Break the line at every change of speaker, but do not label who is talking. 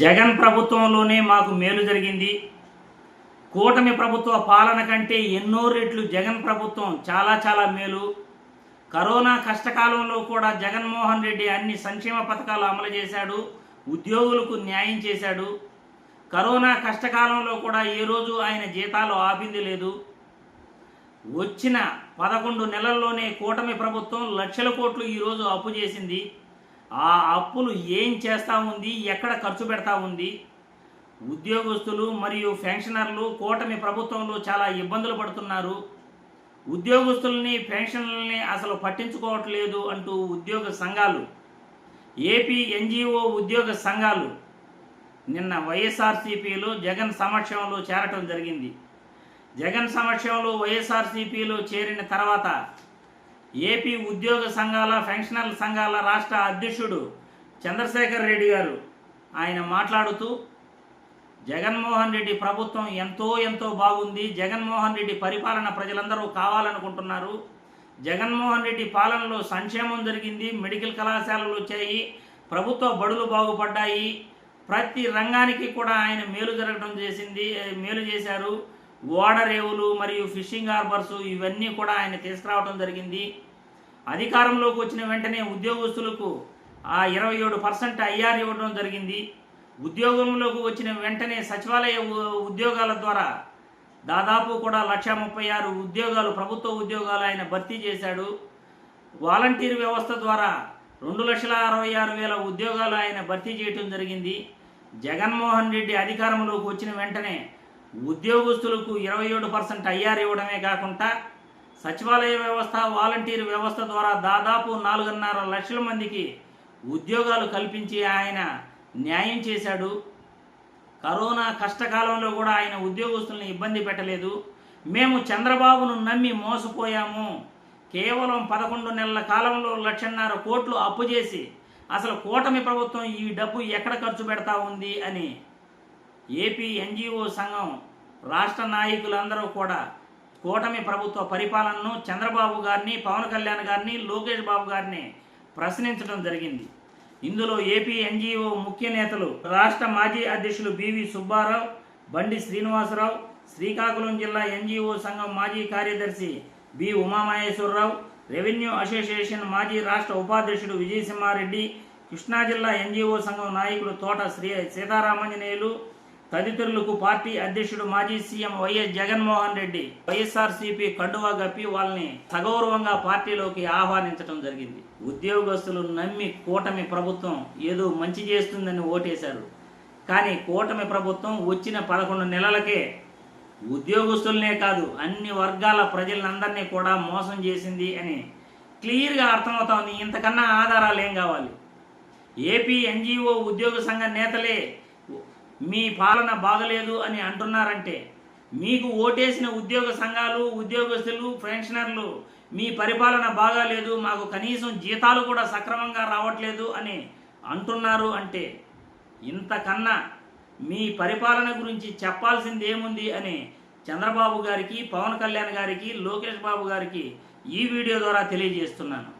జగన్ ప్రభుత్వంలోనే మాకు మేలు జరిగింది. కూటమి ప్రభుత్వ పాలన కంటే ఎన్నో రెట్లు జగన్ ప్రభుత్వం చాలా చాలా మేలు. కరోనా కష్టకాలంలో కూడా జగన్మోహన్ రెడ్డి అన్ని సంక్షేమ పథకాలు అమలు చేశాడు ఉద్యోగులకు న్యాయం చేశాడు. కరోనా కష్టకాలంలో కూడా ఏ రోజు ఆయన జీతాలు ఆపింది లేదు. వచ్చిన పదకొండు నెలల్లోనే కూటమి ప్రభుత్వం లక్షల కోట్లు ఈరోజు అప్పు చేసింది. ఆ అప్పులు ఏం చేస్తూ ఉంది ఎక్కడ ఖర్చు పెడతా ఉంది? ఉద్యోగస్తులు మరియు పెన్షనర్లు కూటమి ప్రభుత్వంలో చాలా ఇబ్బందులు పడుతున్నారు. ఉద్యోగస్తుల్ని పెన్షన్లని అసలు పట్టించుకోవట్లేదు అంటూ ఉద్యోగ సంఘాలు ఏపీ ఎన్జిఓ ఉద్యోగ సంఘాలు నిన్న వైఎస్ఆర్సీపీలో జగన్ సమక్షంలో చేరటం జరిగింది. జగన్ సమక్షంలో వైఎస్ఆర్సీపీలో చేరిన తర్వాత ఏపీ ఉద్యోగ సంఘాల పెన్షనర్ల సంఘాల రాష్ట్ర అధ్యక్షుడు చంద్రశేఖర్ రెడ్డి గారు. ఆయన మాట్లాడుతూ జగన్మోహన్ రెడ్డి ప్రభుత్వం ఎంతో ఎంతో బాగుంది. జగన్మోహన్ రెడ్డి పరిపాలన ప్రజలందరూ కావాలనుకుంటున్నారు. జగన్మోహన్ రెడ్డి పాలనలో సంక్షేమం జరిగింది. మెడికల్ కళాశాలలు వచ్చాయి. ప్రభుత్వ బడులు బాగుపడ్డాయి. ప్రతి రంగానికి కూడా ఆయన మేలు జరగడం చేసింది మేలు చేశారు. ఓడరేవులు మరియు ఫిషింగ్ హార్బర్స్ ఇవన్నీ కూడా ఆయన తీసుకురావడం జరిగింది. అధికారంలోకి వచ్చిన వెంటనే ఉద్యోగస్తులకు ఆ ఇరవై ఏడు పర్సెంట్ ఐఆర్ ఇవ్వడం జరిగింది. ఉద్యోగంలోకి వచ్చిన వెంటనే సచివాలయ ఉద్యోగాల ద్వారా దాదాపు కూడా లక్ష ముప్పై ఆరు ఉద్యోగాలు ప్రభుత్వ ఉద్యోగాలు ఆయన భర్తీ చేశాడు. వాలంటీర్ వ్యవస్థ ద్వారా రెండు లక్షల అరవై ఆరు వేల ఉద్యోగాలు ఆయన భర్తీ చేయటం జరిగింది. జగన్మోహన్ రెడ్డి అధికారంలోకి వచ్చిన వెంటనే ఉద్యోగస్తులకు ఇరవై ఏడు పర్సెంట్ ఐఆర్ ఇవ్వడమే కాకుండా సచివాలయ వ్యవస్థ వాలంటీర్ వ్యవస్థ ద్వారా దాదాపు నాలుగున్నర లక్షల మందికి ఉద్యోగాలు కల్పించి ఆయన న్యాయం చేశాడు. కరోనా కష్టకాలంలో కూడా ఆయన ఉద్యోగస్తుల్ని ఇబ్బంది పెట్టలేదు. మేము చంద్రబాబును నమ్మి మోసపోయాము. కేవలం పదకొండు నెలల కాలంలో లక్షన్నర కోట్లు అప్పు చేసి అసలు కూటమి ప్రభుత్వం ఈ డబ్బు ఎక్కడ ఖర్చు పెడతా ఉంది అని ఏపీ ఎన్జిఓ సంఘం రాష్ట్ర నాయకులందరూ కూడా కూటమి ప్రభుత్వ పరిపాలనను చంద్రబాబు గారిని పవన్ కళ్యాణ్ గారిని లోకేష్ బాబు గారిని ప్రశ్నించడం జరిగింది. ఇందులో ఏపీ ఎన్జిఓ ముఖ్య నేతలు రాష్ట్ర మాజీ అధ్యక్షులు బివి సుబ్బారావు బండి శ్రీనివాసరావు శ్రీకాకుళం జిల్లా ఎన్జిఓ సంఘం మాజీ కార్యదర్శి బి ఉమామహేశ్వరరావు రెవెన్యూ అసోసియేషన్ మాజీ రాష్ట్ర ఉపాధ్యక్షుడు విజయసింహారెడ్డి కృష్ణా జిల్లా ఎన్జిఓ సంఘం నాయకుడు తోట శ్రీ సీతారామాంజనేయులు తదితరులకు పార్టీ అధ్యక్షుడు మాజీ CM YS Jaganmohan Reddy YSRCP కండువా గప్పి వాళ్ళని సగౌరవంగా పార్టీలోకి ఆహ్వానించడం జరిగింది. ఉద్యోగస్తులు నమ్మి కూటమి ప్రభుత్వం ఏదో మంచి చేస్తుందని ఓటేశారు. కానీ కూటమి ప్రభుత్వం వచ్చిన పదకొండు నెలలకే ఉద్యోగస్తులనే కాదు అన్ని వర్గాల ప్రజలందరినీ కూడా మోసం చేసింది అని క్లియర్గా అర్థమవుతా ఉంది ఇంతకన్నా ఆధారాలు ఏం కావాలి? ఏపీ ఎన్జిఓ ఉద్యోగ సంఘ నేతలే మీ పాలన బాగలేదు అని అంటున్నారంటే మీకు ఓటేసిన ఉద్యోగ సంఘాలు ఉద్యోగస్తులు పెన్షనర్లు మీ పరిపాలన బాగాలేదు మాకు కనీసం జీతాలు కూడా సక్రమంగా రావట్లేదు అని అంటున్నారు అంటే ఇంతకన్నా మీ పరిపాలన గురించి చెప్పాల్సింది ఏముంది అని చంద్రబాబు గారికి పవన్ కళ్యాణ్ గారికి లోకేష్ బాబు గారికి ఈ వీడియో ద్వారా తెలియజేస్తున్నాను.